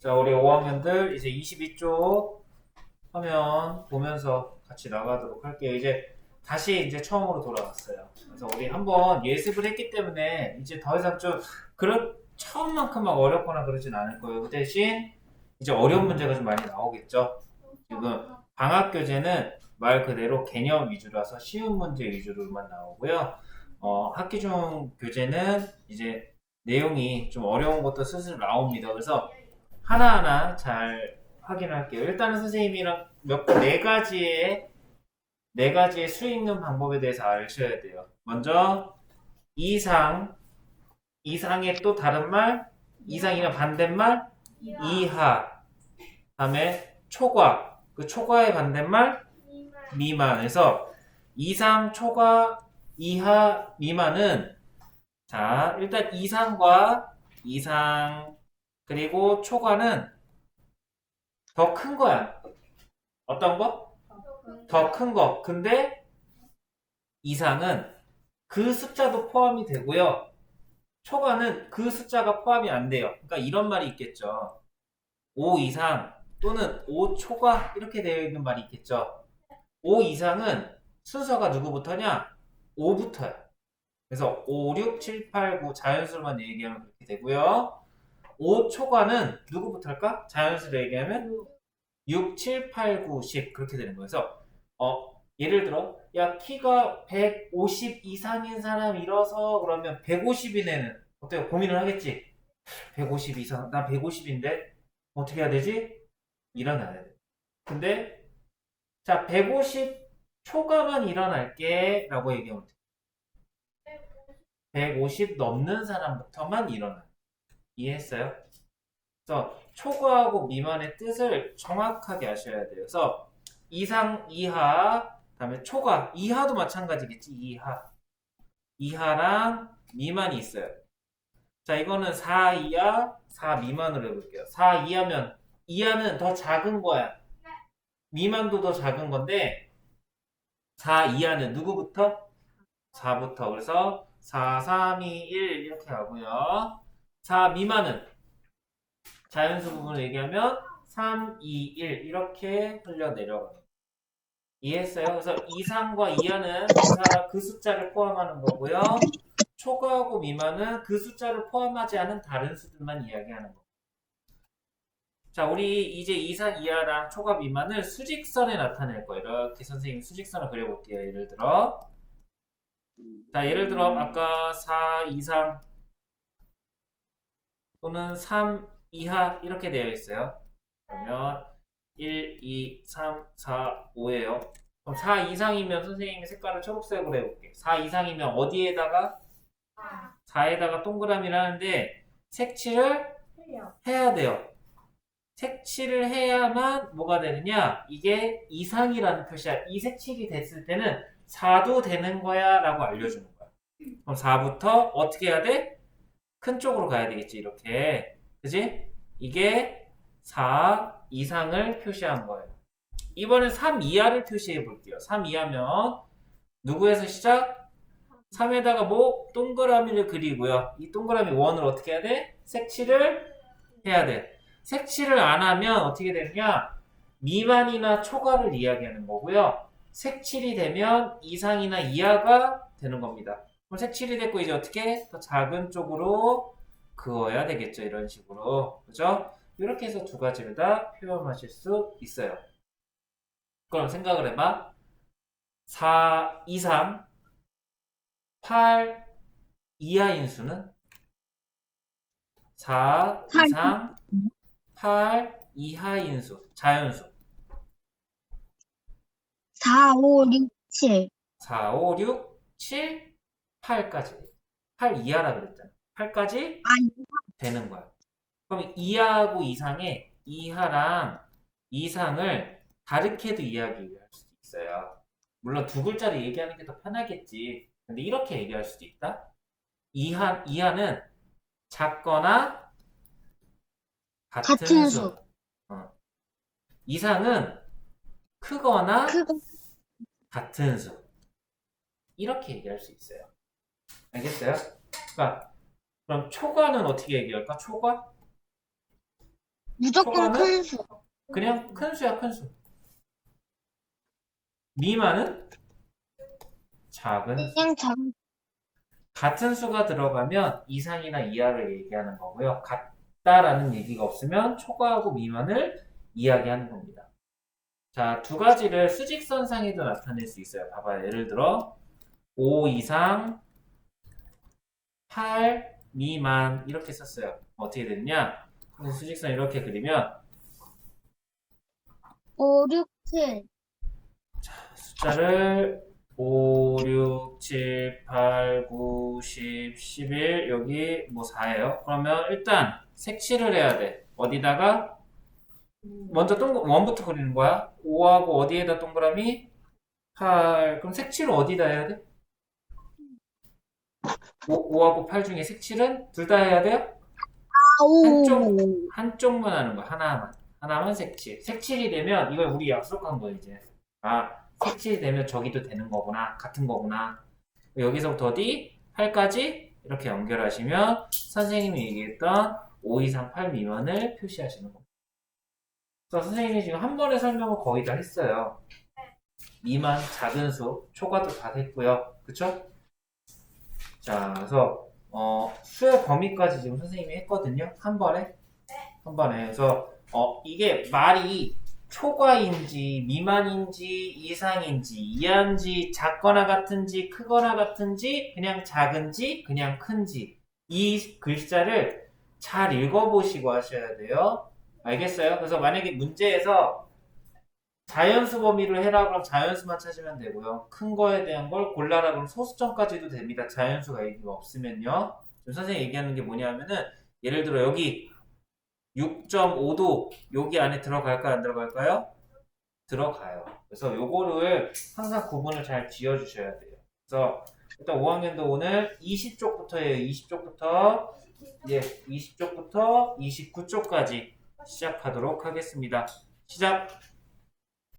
자, 우리 5학년들 이제 22쪽 화면 보면서 같이 나가도록 할게요. 이제 다시 이제 처음으로 돌아왔어요. 그래서 우리 한번 예습을 했기 때문에 이제 더 이상 좀 그런 처음만큼 막 어렵거나 그러진 않을 거예요. 그 대신 이제 어려운 문제가 좀 많이 나오겠죠. 지금 방학 교재는 말 그대로 개념 위주라서 쉬운 문제 위주로만 나오고요. 어, 학기 중 교재는 이제 내용이 좀 어려운 것도 슬슬 나옵니다. 그래서 하나하나 잘 확인할게요. 일단은 선생님이랑 몇 네 가지의 네 가지의 수 읽는 방법에 대해서 아셔야 돼요. 먼저 이상, 이상의 또 다른 말, 이상이나 반대말, 이하, 다음에 초과, 그 초과의 반대말 미만에서 이상, 초과, 이하, 미만은 자 일단 이상과 이상 그리고 초과는 더 큰 거야. 어떤 거? 더 큰 거. 근데 이상은 그 숫자도 포함이 되고요. 초과는 그 숫자가 포함이 안 돼요. 그러니까 이런 말이 있겠죠. 5 이상 또는 5 초과 이렇게 되어 있는 말이 있겠죠. 5 이상은 순서가 누구부터냐? 5부터야. 그래서 5, 6, 7, 8, 9 자연수로만 얘기하면 그렇게 되고요. 5 초과는 누구부터 할까? 자연수로 얘기하면 6, 7, 8, 9, 10 그렇게 되는 거예요. 그래서 어, 예를 들어 야 키가 150 이상인 사람이라서 그러면 150인 애는 어때요? 고민을 하겠지? 150 이상 나 150인데 어떻게 해야 되지? 일어나야 돼. 근데 자 150 초과만 일어날게 라고 얘기하면 돼. 150 넘는 사람부터만 일어나. 이해했어요? 그래서 초과하고 미만의 뜻을 정확하게 아셔야 돼요. 그래서 이상, 이하, 그다음에 초과, 이하도 마찬가지겠지. 이하, 이하랑 미만이 있어요. 자, 이거는 4 이하, 4 미만으로 해볼게요. 4 이하면 이하는 더 작은 거야. 미만도 더 작은 건데 4 이하는 누구부터? 4부터. 그래서 4, 3, 2, 1 이렇게 하고요. 4 미만은 자연수 부분을 얘기하면 3, 2, 1 이렇게 흘려 내려가요. 이해했어요? 그래서 이상과 이하는 그, 그 숫자를 포함하는 거고요. 초과하고 미만은 그 숫자를 포함하지 않은 다른 수들만 이야기하는 거. 자, 우리 이제 이상, 이하랑 초과, 미만을 수직선에 나타낼 거예요. 이렇게 선생님 수직선을 그려볼게요. 예를 들어. 자, 예를 들어 아까 4 이상 또는 3 이하 이렇게 되어 있어요. 그러면 1, 2, 3, 4, 5예요. 그럼 4 이상이면 선생님이 색깔을 초록색으로 해볼게. 4 이상이면 어디에다가 4에다가 동그라미를 하는데 색칠을 해야 돼요. 색칠을 해야만 뭐가 되느냐? 이게 이상이라는 표시야. 이 색칠이 됐을 때는 4도 되는 거야 라고 알려주는 거야. 그럼 4부터 어떻게 해야 돼? 큰 쪽으로 가야 되겠지, 이렇게. 그지? 이게 4 이상을 표시한 거예요. 이번엔 3 이하를 표시해 볼게요. 3 이하면 누구에서 시작? 3에다가 뭐? 동그라미를 그리고요. 이 동그라미 원을 어떻게 해야 돼? 색칠을 해야 돼. 색칠을 안 하면 어떻게 되느냐? 미만이나 초과를 이야기하는 거고요. 색칠이 되면 이상이나 이하가 되는 겁니다. 그럼 색칠이 됐고 이제 어떻게 더 작은 쪽으로 그어야 되겠죠. 이런 식으로. 그죠? 이렇게 해서 두 가지를 다 표현하실 수 있어요. 그럼 생각을 해봐. 4 이상, 8 이하인 수는 4 팔. 이상, 8 이하인 수, 자연수. 4, 5, 6, 7. 4, 5, 6, 7, 8까지. 8 이하라 그랬잖아. 8까지 아, 되는 거야. 그럼 이하고 이상의 이하랑 이상을 다르게도 이야기할 수도 있어요. 물론 두 글자로 얘기하는 게 더 편하겠지. 근데 이렇게 얘기할 수도 있다. 이하, 이하는 작거나 같은, 같은 수. 수. 어. 이상은 크거나 크고 같은 수. 이렇게 얘기할 수 있어요. 알겠어요? 그러니까 그럼 초과는 어떻게 얘기할까? 초과? 무조건 초과는? 큰 수. 그냥 큰 수야 큰 수. 미만은 작은 수. 그냥 작은 같은 수가 들어가면 이상이나 이하를 얘기하는 거고요. 같다라는 얘기가 없으면 초과하고 미만을 이야기하는 겁니다. 자, 두 가지를 수직선상에도 나타낼 수 있어요. 봐봐요. 예를 들어 5 이상 8 미만 이렇게 썼어요. 어떻게 됐냐? 수직선 이렇게 그리면 5, 6, 7. 숫자를 5, 6, 7, 8, 9, 10, 11 여기 뭐 4예요. 그러면 일단 색칠을 해야 돼. 어디다가 먼저 동그 원부터 그리는 거야. 5하고 어디에다 동그라미? 8. 그럼 색칠을 어디다 해야 돼? 5, 5하고 8 중에 색칠은 둘 다 해야 돼요? 한쪽. 한쪽만 하는 거야. 하나만. 하나만 색칠. 색칠이 되면 이걸 우리 약속한 거 이제. 아, 색칠이 되면 저기도 되는 거구나. 같은 거구나. 여기서부터 어디? 8까지 이렇게 연결하시면 선생님이 얘기했던 5 이상 8 미만을 표시하시는 겁니다. 그래서 선생님이 지금 한 번에 설명을 거의 다 했어요. 미만, 작은 수, 초과도 다 했고요. 그쵸? 자, 그래서 어, 수의 범위까지 지금 선생님이 했거든요. 한 번에. 한 번에. 그래서 어, 이게 말이 초과인지 미만인지 이상인지 이하인지 작거나 같은지 크거나 같은지 그냥 작은지 그냥 큰지 이 글자를 잘 읽어보시고 하셔야 돼요. 알겠어요? 그래서 만약에 문제에서 자연수 범위를 해라 그럼 자연수만 찾으면 되고요. 큰 거에 대한 걸 골라라 그럼 소수점까지도 됩니다. 자연수가 없으면요. 지금 선생님이 얘기하는 게 뭐냐면은 예를 들어 여기 6.5도 여기 안에 들어갈까요? 안 들어갈까요? 들어가요. 그래서 요거를 항상 구분을 잘 지어 주셔야 돼요. 그래서 일단 5학년도 오늘 20쪽부터예요. 20쪽부터 예, 20쪽부터 29쪽까지 시작하도록 하겠습니다. 시작.